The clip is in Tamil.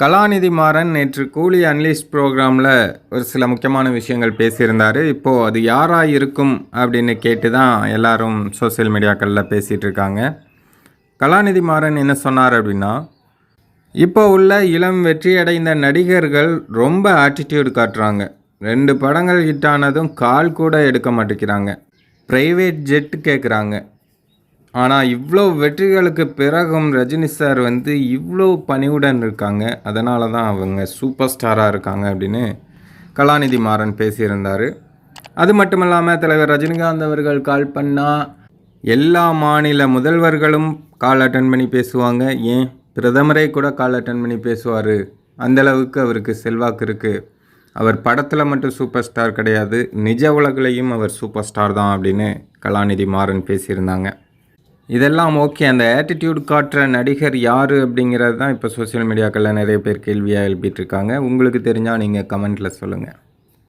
கலாநிதி மாறன் நேற்று கூலி அன்லிஸ்ட் ப்ரோக்ராமில் ஒரு சில முக்கியமான விஷயங்கள் பேசியிருந்தார். இப்போது அது யாராக இருக்கும் அப்படின்னு கேட்டு தான் எல்லாரும் சோஷியல் மீடியாக்களில் பேசிகிட்டு இருக்காங்க கலாநிதி மாறன் என்ன சொன்னார் அப்படின்னா இப்போ உள்ள இளம் வெற்றியடைந்த நடிகர்கள் ரொம்ப ஆட்டிடியூட் காட்டுறாங்க. ரெண்டு படங்கள் ஹிட் ஆனதும் கால் கூட எடுக்க மாட்டேங்கிறாங்க. ப்ரைவேட் ஜெட் கேட்குறாங்க ஆனால் இவ்வளோ வெற்றிகளுக்கு பிறகும் ரஜினி சார் வந்து இவ்வளோ பணிவுடன் இருக்காங்க. அதனால தான் அவங்க சூப்பர் ஸ்டாராக இருக்காங்க அப்படின்னு கலாநிதி மாறன் பேசியிருந்தார். அது மட்டும் இல்லாமல் தலைவர் ரஜினிகாந்த் அவர்கள் கால் பண்ணால் எல்லா மாநில முதல்வர்களும் கால் அட்டன் பண்ணி பேசுவாங்க. ஏன்? பிரதமரே கூட கால் அட்டன் பண்ணி பேசுவார். அந்தளவுக்கு அவருக்கு செல்வாக்கு இருக்குது அவர் படத்தில் மட்டும் சூப்பர் ஸ்டார் கிடையாது. நிஜ உலகிலையும் அவர் சூப்பர் ஸ்டார் தான் அப்படின்னு கலாநிதி மாறன் பேசியிருந்தாங்க. இதெல்லாம் ஓகே அந்த ஆட்டிடியூட் காட்டுற நடிகர் யார் அப்படிங்கிறது தான் இப்போ சோஷியல் மீடியாக்களில் நிறைய பேர் கேள்வியாக எழுப்பிட்டுருக்காங்க உங்களுக்கு தெரிஞ்சால் நீங்கள் கமெண்ட்டில் சொல்லுங்கள்